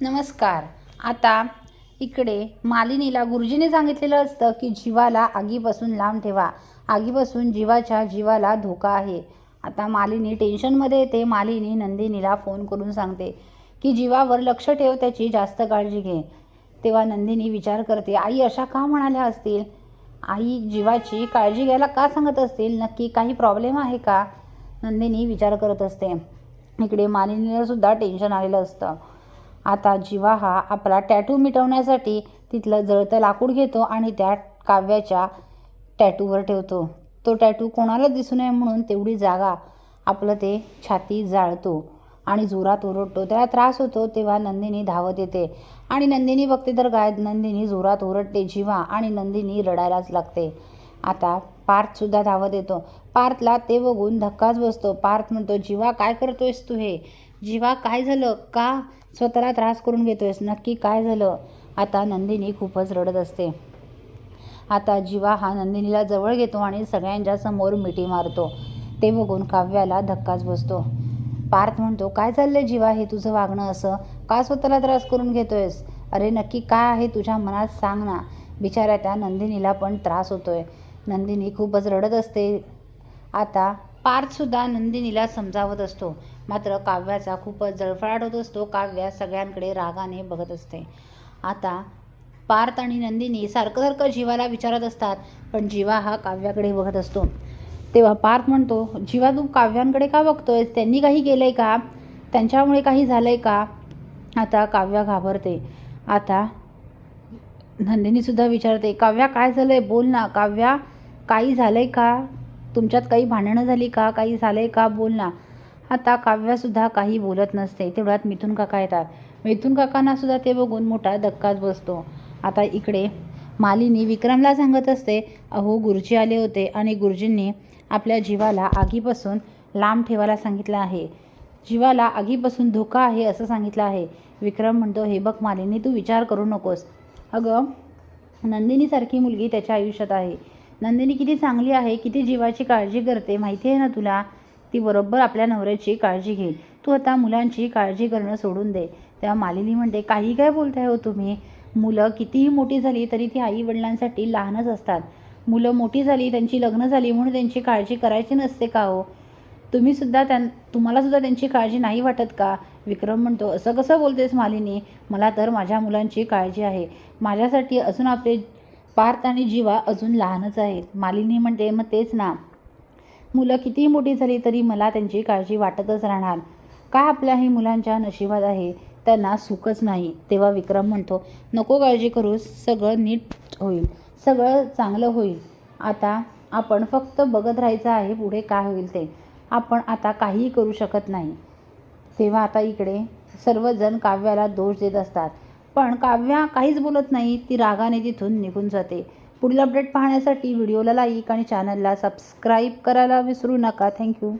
नमस्कार. आता इकडे मालिनीला गुरुजीने सांगितलेलं असतं की जीवाला आगीपासून लांब ठेवा. आगीपासून जीवाच्या जीवाला धोका आहे. आता मालिनी टेन्शनमध्ये येते. मालिनी नंदिनीला फोन करून सांगते की जीवावर लक्ष ठेव त्याची जास्त काळजी घे. तेव्हा नंदिनी विचार करते आई अशा का म्हणाल्या असतील? आई जीवाची काळजी घ्यायला का सांगत असतील? नक्की काही प्रॉब्लेम आहे का? नंदिनी विचार करत असते. इकडे मालिनीला सुद्धा टेन्शन आलेलं असतं. आता जीवा हा आपला टॅटू मिटवण्यासाठी तिथलं जळतं लाकूड घेतो आणि त्या काव्याच्या टॅटूवर ठेवतो. तो टॅटू कोणाला दिसू नये म्हणून तेवढी जागा आपलं ते छाती जाळतो आणि जोरात ओरडतो. त्याला त्रास होतो तेव्हा नंदिनी धावत येते आणि नंदिनी बघते तर काय नंदिनी जोरात ओरडते जीवा आणि नंदिनी रडायलाच लागते. आता पार्थसुद्धा धावत येतो. पार्थला ते बघून धक्काच बसतो. पार्थ म्हणतो जीवा काय करतोयस तू हे? जीवा काय झालं? का स्वतःला त्रास करून घेतोयस? नक्की काय झालं? आता नंदिनी खूपच रडत असते. आता जीवा हा नंदिनीला जवळ घेतो आणि सगळ्यांच्या समोर मिठी मारतो. ते बघून काव्याला धक्काच बसतो. पार्थ म्हणतो काय चाललंय जीवा? हे तुझं वागणं असं? का स्वतःला त्रास करून घेतोयस? अरे नक्की काय आहे तुझ्या मनात सांग ना. बिचाऱ्या त्या नंदिनीला पण त्रास होतोय. नंदिनी खूपच रडत असते. आता पार्थसुद्धा नंदिनीला समजावत असतो. मात्र काव्याचा खूपच जळफळाट होत असतो. काव्या सगळ्यांकडे रागाने बघत असते. आता पार्थ आणि नंदिनी सारखं सारखं जीवाला विचारत असतात पण जीवा हा काव्याकडे बघत असतो. तेव्हा पार्थ म्हणतो जीवा तू काव्यांकडे का बघतोयस? त्यांनी काही केलं आहे का? त्यांच्यामुळे काही झालं आहे का? आता काव्या घाबरते. आता नंदिनीसुद्धा विचारते काव्या काय झालं आहे बोल ना. काव्या काही झालं आहे का? तुमच्यात काही भांडणं झाली का? काही झालं आहे का? बोल ना. आता काव्यासुद्धा काही बोलत नसते. तेवढ्यात मिथून काका येतात. मिथून काकांना सुद्धा ते बघून मोठा धक्काच बसतो. आता इकडे मालिनी विक्रमला सांगत असते अहो गुरुजी आले होते आणि गुरुजींनी आपल्या जीवाला आगीपासून लांब ठेवायला सांगितलं आहे. जीवाला आगीपासून धोका आहे असं सांगितलं आहे. विक्रम म्हणतो हे बघ मालिनी तू विचार करू नकोस. अगं नंदिनीसारखी मुलगी त्याच्या आयुष्यात आहे. नंदिनी किती चांगली आहे किती जीवाची काळजी करते माहिती आहे ना तुला? ती बरोबर आपल्या नवऱ्याची काळजी घेईल. तू आता मुलांची काळजी करणं सोडून दे. तेव्हा मालिनी म्हणते काही काय बोलताय हो तुम्ही? मुलं कितीही मोठी झाली तरी ती आई वडिलांसाठी लहानच असतात. मुलं मोठी झाली त्यांची लग्न झाली म्हणून त्यांची काळजी करायची नसते का हो? तुम्ही सुद्धा त्यां तुम्हालासुद्धा त्यांची काळजी नाही वाटत का? विक्रम म्हणतो असं कसं बोलतेस मालिनी? मला तर माझ्या मुलांची काळजी आहे. माझ्यासाठी अजून आपले पार्थ आणि जीवा अजून लहानच आहेत. मालिनी म्हणते मग तेच ना. मुलं कितीही मोठी झाली तरी मला त्यांची काळजी वाटतच राहणार. का आपल्या हे मुलांच्या नशिबात आहे? त्यांना सुखच नाही. तेव्हा विक्रम म्हणतो नको काळजी करूस. सगळं नीट होईल. सगळं चांगलं होईल. आता आपण फक्त बघत राहायचं आहे पुढे काय होईल ते. आपण आता काहीही करू शकत नाही. तेव्हा आता इकडे सर्वजण काव्याला दोष देत असतात. पण काव्या काहीच बोलत नाही. ती रागाने तिथून निघून जाते. पुढील अपडेट पाहण्यासाठी व्हिडिओला लाईक आणि चॅनलला सबस्क्राईब करायला विसरू नका. थँक्यू